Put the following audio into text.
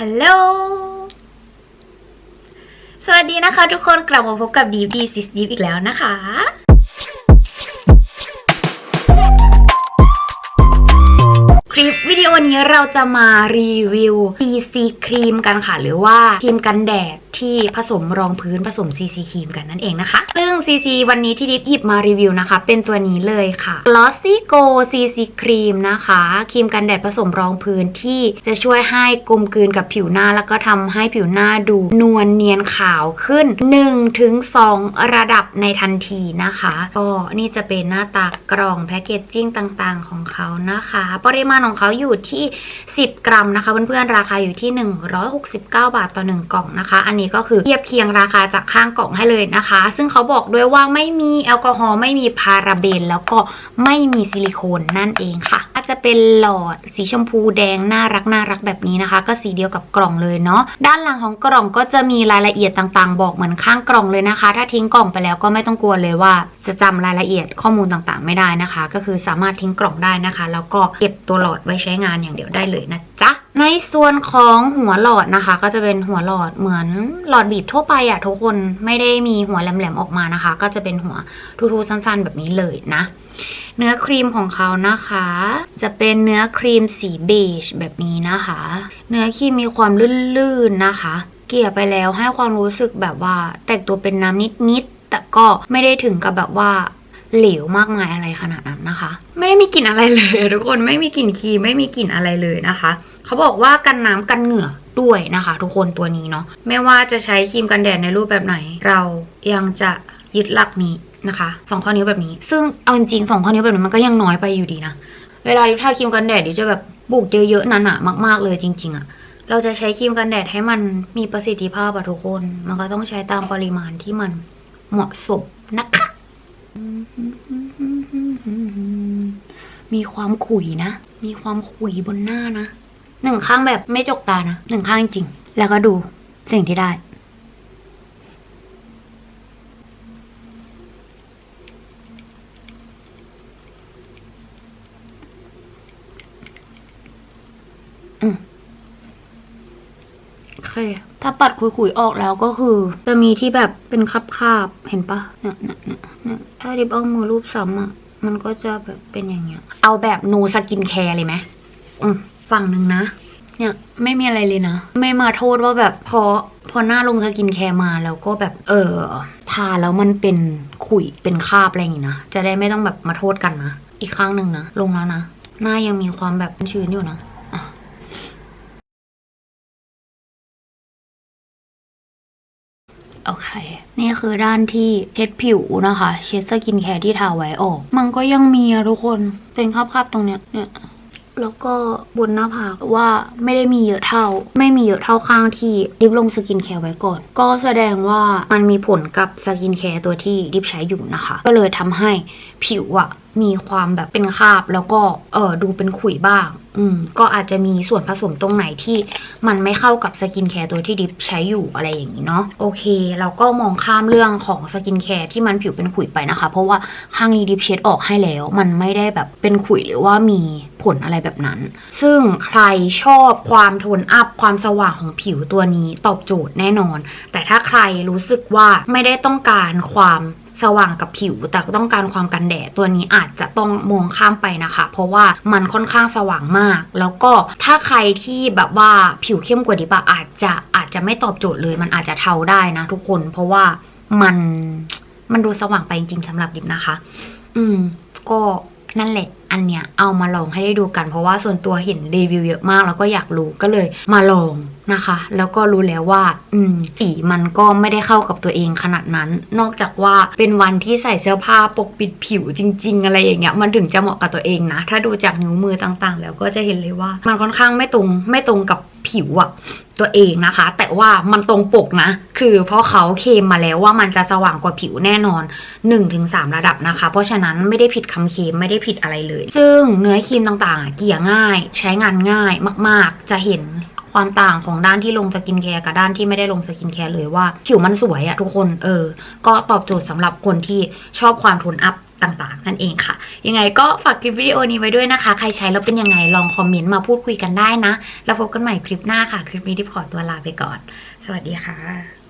ฮัลโหล สวัสดีนะคะทุกคนกลับมาพบกับดีดีซิสดีอีกแล้วนะคะ คลิปวิดีโอนี้เราจะมารีวิว CC ครีมกันค่ะ หรือว่าครีมกันแดด ที่ผสมรองพื้นผสม CC ครีมกันนั่นเองนะคะ ซึ่ง CC วันนี้ที่ดิฟหยิบมารีวิวนะคะ เป็นตัวนี้เลยค่ะ Glossy Go CC ครีมนะคะครีมกันแดดผสมรองพื้นที่จะช่วยให้กลมกลืนกับผิวหน้า แล้วก็ทำให้ผิวหน้าดูนวลเนียนขาวขึ้น 1-2 ระดับในทันทีนะคะก็นี่จะเป็นหน้าตากล่องแพคเกจจิ้งต่างๆ ของเขานะคะ ปริมาณของเขาอยู่ที่ 10 กรัมนะคะเพื่อนๆราคาอยู่ที่ 169 บาทต่อ 1 กล่องนะคะ อันนี้ก็คือเทียบเคียงราคาจากข้างกล่องให้เลยนะคะ ซึ่งเขาบอกด้วยว่าไม่มีแอลกอฮอล์ไม่มีพาราเบน แล้วก็ไม่มีซิลิโคนนั่นเองค่ะ อาจจะเป็นหลอดสีชมพูแดงน่ารักน่ารักแบบนี้นะคะ ก็สีเดียวกับกล่องเลยเนาะด้านหลังของกล่องก็จะมีรายละเอียดต่างๆ บอกเหมือนข้างกล่องเลยนะคะ ถ้าทิ้งกล่องไปแล้วก็ไม่ต้องกลัวเลยว่า จะจำรายละเอียดข้อมูลต่างๆ ไม่ได้นะคะ ก็คือสามารถทิ้งกล่องได้นะคะ แล้วก็เก็บตัวหลอดไว้ใช้งานอย่างเดียวได้เลยนะจ๊ะ ในส่วนของหัวหลอดนะคะ ก็จะเป็นหัวหลอดเหมือนหลอดบีบทั่วไปอะทุกคนไม่ได้มีหัวแหลมๆออกมานะคะ ก็จะเป็นหัวทูๆสั้นๆ แบบนี้เลยนะ เนื้อครีมของเขานะคะ จะเป็นเนื้อครีมสีเบจแบบนี้นะคะ เนื้อครีมมีความลื่นๆนะคะ เกลี่ยไปแล้วให้ความรู้สึกแบบว่าแตกตัวเป็นน้ำนิดๆแต่ก็ไม่ได้ถึงกับแบบว่า เหลวมากมายอะไรขนาดนั้นนะคะ ไม่ได้มีกลิ่นอะไรเลย ทุกคนไม่มีกลิ่นครีมไม่มีกลิ่นอะไรเลยนะคะ เขาบอกว่ากันน้ำกันเหงื่อด้วยนะคะ ทุกคนตัวนี้เนาะไม่ว่าจะใช้ครีมกันแดดในรูปแบบไหน เรายังจะยึดหลักนี้นะคะสองข้อนิ้วแบบนี้ ซึ่งเอาจริงๆสองข้อนิ้วแบบนี้มันก็ยังน้อยไปอยู่ดีนะเวลาดิทาครีมกันแดดดิวจะแบบบุกเยอะๆหนาๆมาก ๆเลยจริง ๆอะเราจะใช้ครีมกันแดดให้มันมีประสิทธิภาพอะทุกคน มันก็ต้องใช้ตามปริมาณที่มันเหมาะสมนะคะ มีความขุยนะ มีความขุยบนหน้านะ หนึ่งข้างแบบไม่จกตานะ หนึ่งข้างจริง แล้วก็ดูสิ่งที่ได้ อืมโอเค ถ้าปัดขุยๆออกแล้วก็คือ จะมีที่แบบเป็นคราบๆเห็นปะเนี่ยเนี่ยเนี่ยเนี่ยถ้าดิบเอามือรูปซ้ำอะ มันก็จะแบบเป็นอย่างเงี้ย เอาแบบนูสกินแคร์เลยไหมอืมฝั่งหนึ่งนะ เนี่ยไม่มีอะไรเลยนะ ไม่มาโทษว่าแบบพอพอหน้าลงสกินแคร์มาแล้วก็แบบเออทาแล้วมันเป็นขุยเป็นคราบอะไรอย่างงี้นะ จะได้ไม่ต้องแบบมาโทษกันนะ อีกข้างหนึ่งนะ ลงแล้วนะ หน้ายังมีความแบบชื้นอยู่นะ คือด้านที่เช็ดผิวนะคะ เช็ดสกินแคร์ที่ทาไว้ออก มันก็ยังมีอะทุกคนเป็นคราบๆตรงเนี้ยเนี่ยแล้วก็บนหน้าผากว่าไม่ได้มีเยอะเท่า ไม่มีเยอะเท่าข้างที่ดิบลงสกินแคร์ไว้ก่อน ก็แสดงว่ามันมีผลกับสกินแคร์ตัวที่ดิบใช้อยู่นะคะ ก็เลยทำให้ผิวอะ มีความแบบเป็นคราบแล้วก็เออดูเป็นขุยบ้าง อืม ก็อาจจะมีส่วนผสมตรงไหนที่มันไม่เข้ากับสกินแคร์ตัวที่ดิฟใช้อยู่อะไรอย่างนี้เนาะโอเค เราก็มองข้ามเรื่องของสกินแคร์ที่มันผิวเป็นขุยไปนะคะ เพราะว่าข้างนี้ดิฟเช็ดออกให้แล้ว มันไม่ได้แบบเป็นขุยหรือว่ามีผลอะไรแบบนั้น ซึ่งใครชอบความโทนอัพความสว่างของผิวตัวนี้ตอบโจทย์แน่นอน แต่ถ้าใครรู้สึกว่าไม่ได้ต้องการความ สว่างกับผิว แต่ต้องการความกันแดดตัวนี้อาจจะต้องมองข้ามไปนะคะ เพราะว่ามันค่อนข้างสว่างมาก แล้วก็ถ้าใครที่แบบว่าผิวเข้มกว่าดิบอะอาจจะอาจจะไม่ตอบโจทย์เลย มันอาจจะเทาได้นะทุกคน เพราะว่ามันมันดูสว่างไปจริงๆสำหรับดิบนะคะ อืม ก็ นั่นแหละ อันเนี้ยเอามาลองให้ได้ดูกัน เพราะว่าส่วนตัวเห็นรีวิวเยอะมาก แล้วก็อยากรู้ก็เลยมาลองนะคะ แล้วก็รู้แล้วว่า อืมสีมันก็ไม่ได้เข้ากับตัวเองขนาดนั้น นอกจากว่าเป็นวันที่ใส่เสื้อผ้าปกปิดผิวจริง ๆ อะไรอย่างเงี้ยมันถึงจะเหมาะกับตัวเองนะ ถ้าดูจากนิ้วมือต่างๆ แล้วก็จะเห็นเลยว่า มันค่อนข้างไม่ตรงไม่ตรงกับ ผิวอะตัวเองนะคะ แต่ว่ามันตรงปกนะ คือเพราะเขาเคมมาแล้วว่ามันจะสว่างกว่าผิวแน่นอน 1-3 ระดับนะคะ เพราะฉะนั้นไม่ได้ผิดคำเคมไม่ได้ผิดอะไรเลย ซึ่งเนื้อครีมต่างๆอะเกลี่ยง่าย ใช้งานง่ายมาก ๆ จะเห็นความต่างของด้านที่ลงสกินแคร์กับด้านที่ไม่ได้ลงสกินแคร์เลยว่า ผิวมันสวยอะทุกคนเออ ก็ตอบโจทย์สำหรับคนที่ชอบความทนอัพ ต่างๆ นั่นเองค่ะ ยังไงก็ฝากคลิปวิดีโอนี้ไว้ด้วยนะคะ ใครใช้แล้วเป็นยังไงลองคอมเมนต์มาพูดคุยกันได้นะ แล้วพบกันใหม่คลิปหน้าค่ะ คลิปนี้ที่ขอตัวลาไปก่อน สวัสดีค่ะ